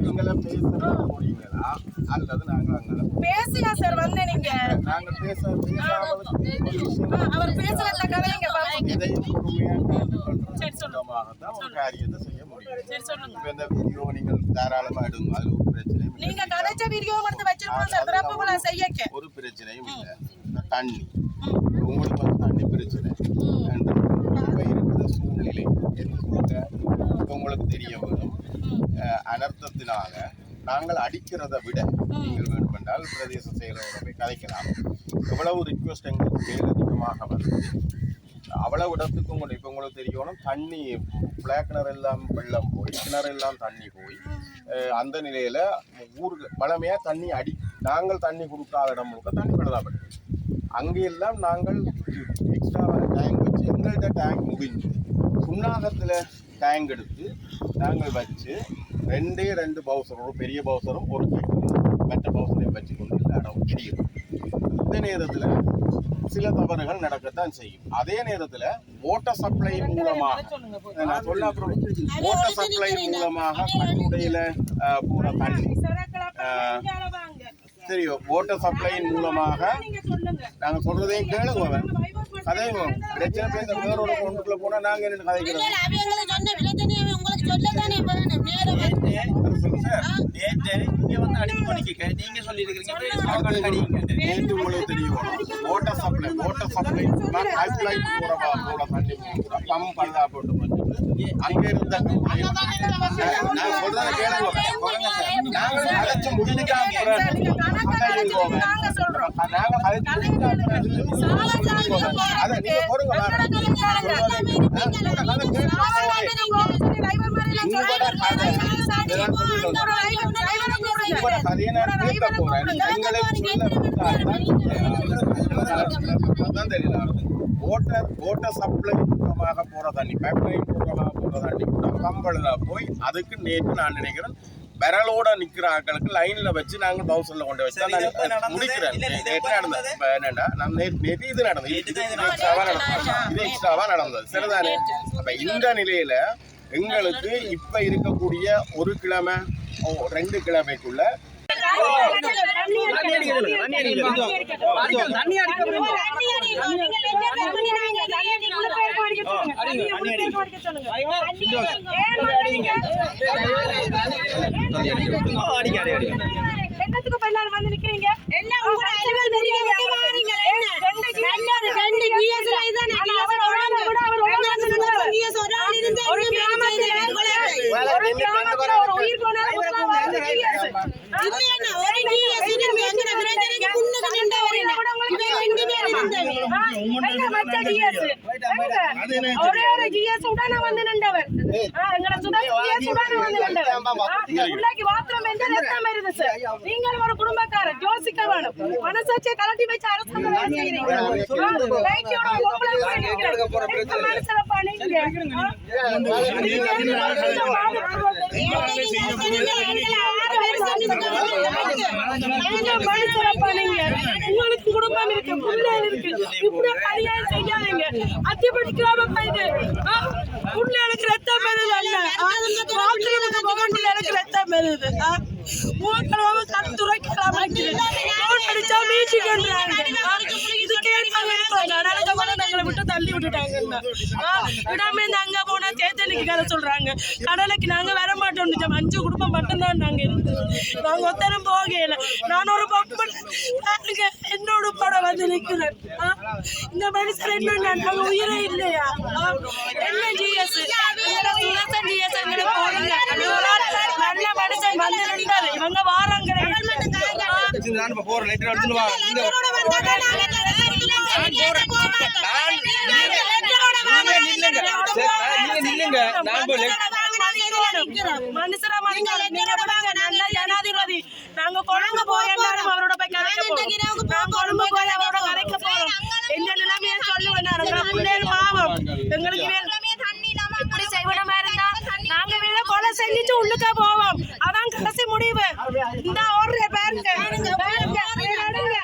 நீங்கள பேச போறீங்களா அல்லது நாங்கள் அங்கே பேசுங்க சார் வந்து நீங்க. நாங்கள் பேச அவர் பேசுறத கதைங்க பொறுமையாக சரி, சொல்லுங்க. மூலமாகத்தான் ஒரு காரியத்தை செய்ய முடியும். இப்ப இந்த வீடியோ நீங்கள் தாராளமா எடுங்க. அது ஒரு பிரச்சனையும் இல்லை. நீங்க கதைச்ச வீடியோ எடுத்து வச்சிருக்கோம் சார். திறப்பு விழா செய்யக்க. ஒரு பிரச்சனையும் இல்லை. தண்ணி. உங்களுக்கு வந்து தண்ணி பிரச்சனை. அனர்த்தத்தினால நாங்கள் அடிக்கிறதை விட நீங்கள் வேண்டுமென்றால் பிரதேச செயலரோட போய் கதைக்கலாம் எவ்வளவு ரிக்வஸ்ட் எங்களுக்கு மேலதிகமாக வந்து அவ்வளவு இடத்துக்கு உங்களுக்கு இப்போ உங்களுக்கு தெரியணும் தண்ணி பிளாக் கிணறு எல்லாம் வெள்ளம் போய் கிணறு எல்லாம் தண்ணி போய் அந்த நிலையில ஊருக்கு பழமையா தண்ணி அடி நாங்கள் தண்ணி கொடுக்காத இடம் முழுக்க தண்ணி பழுதாப்பட்டு அங்கெல்லாம் நாங்கள் எக்ஸ்ட்ராவான டேங்க் வச்சு எங்கள்கிட்ட டேங்க் முடிஞ்சு சுண்ணாகத்தில் டேங்க் எடுத்து நாங்கள் வச்சு ரெண்டே ரெண்டு பவுசர் ஒரு பெரிய பவுசரும் ஒரு மற்ற பவுசரையும் வச்சு கொண்டு இந்த இடம் எரியும் இந்த நேரத்தில் சில தவறுகள் நடக்கத்தான் செய்யும் அதே நேரத்தில் வாட்டர் சப்ளை மூலமாக நான் சொல்ல அப்புறம் வாட்டர் சப்ளை மூலமாக கட்டுடையில் போற தண்ணி தெரியும் வாட்டர் சப்ளையின் மூலமாக நீங்க சொல்லுங்க நாங்கள் சொல்றதையும் கேளுங்க கதைங்க பிரச்சனை பேச வேறோட கொண்டுக்குள்ள போனா நாங்க என்ன கதைக்கிறோம் நேற்று உங்களுக்கு தெரியும். Water supply water supply pipe line போறவா போல தண்ணி பம்ப் பழுதா போட்டு அங்க இருந்த நான் சொல்றதை கேளுங்க. தெரியல ஓட்டர் ஓட்டர் சப்ளை மூலமாக போற தண்ணி பைப்லைன் மூலமாக போற தண்ணி கூட கம்பளல போய் அதுக்கு நேற்று நான் நினைக்கிறேன் விரலோட நிக்கிற ஆட்களுக்கு லைன்ல வச்சு நாங்க பவுசர்ல கொண்டு வச்சு நான் நடந்தது? முடிக்கிறேன் நேற்று நடந்தது? இப்ப என்னன்னா நான் நேற்று நேற்று இது நடந்தது இது நேற்று இது தான் எக்ஸ்ட்ராவா நடந்தது இது எக்ஸ்ட்ராவா நடந்தது சரிதானே அப்ப இந்த நிலையில எங்களுக்கு இப்ப இருக்கக்கூடிய ஒரு கிழமை ஓ, ரெண்டு கிழமைக்குள்ள அடிக்க அடி அடி என்னத்துக்கு எல்லாரும் வந்து நிக்கிறீங்க எல்லாம் உங்களை அறிவால் பெரிய விட்டு மாறுறீங்க, என்ன? நல்லது, ரெண்டு GS ல இதானே GS ஒழுங்கு. எங்களுக்கு இந்த GS ஒரு ஆள் இருந்து ஒரு என்ன கிராமத்துல செய்து வேறு ஒரு கிராமத்துல ஒரு உயிர் போனாலும் முதல்ல வந்து GS. இல்ல என்ன, ஒரு GS இருந்து எங்கட பிரச்சனைக்கு முன்னுக்கு நின்றவர் என்ன? இவன் ரெண்டு பேர் இருந்தவன். ஆ, எங்க மச்ச? எங்க? ஒரே ஒரு GS உடனே வந்து நின்றவர். ஆ, எங்கட சுதேஷ் GS உடனே வந்து நின்றவர். பிள்ளைக்கு bathroom எந்த ரத்தம் வருது சார். நீங்கள் ஒரு குடும்பக்காரர் யோசிக்க வேணும் மனசாட்சியை கலட்டி வச்சு அரசாங்கம் வேலை? நீங்க மனுஷனப்பா நீங்க? உங்களுக்கு குடும்பம் இருக்கு இருக்கு இப்படி அநியாயம் செய்யாதீங்க. அத்திப்படி கிராம பையது பிள்ளைகளுக்கு ரத்தம் வருது அல்ல பாத்ரூமுக்கு போகண்டி எனக்கு ரத்தம் வருது மூக்கிழமை கண் துறைக்கலாம் ஃபோன் அடிச்சா மீட்டிங்கன்றாங்க இது கேட்டாங்க நடக்க போனா எங்களை விட்டு தள்ளி விட்டுட்டாங்க விடாம இந்த அங்க போனா தேத்தலுக்கு கதை சொல்றாங்க. கடலைக்கு நாங்க வர மாட்டோம் அஞ்சு குடும்பம் மட்டும்தான் நாங்க இருந்து. நாங்க ஒத்தரம் போகல நான் ஒரு பொம்பளை என்னோட படம் வந்து நிக்கிறேன். ஆ? இந்த மனுஷன் என்ன நாங்க உயிரே இல்லையா? என்ன ஜிஎஸ் ஜிஎஸ் போடுங்க. நல்ல மனுஷன் வந்து நின்றாரு இவங்க வாராங்க மனுஷரா மனுஷன் நல்ல ஜனாதிபதி. நாங்க கொழும்பு போயிருந்தாலும் அவரோட செஞ்சுட்டு உள்ளுக்க போவோம் அதான் கடைசி முடிவு இந்த ஓடுற பாருங்க பாருங்க நடுங்க.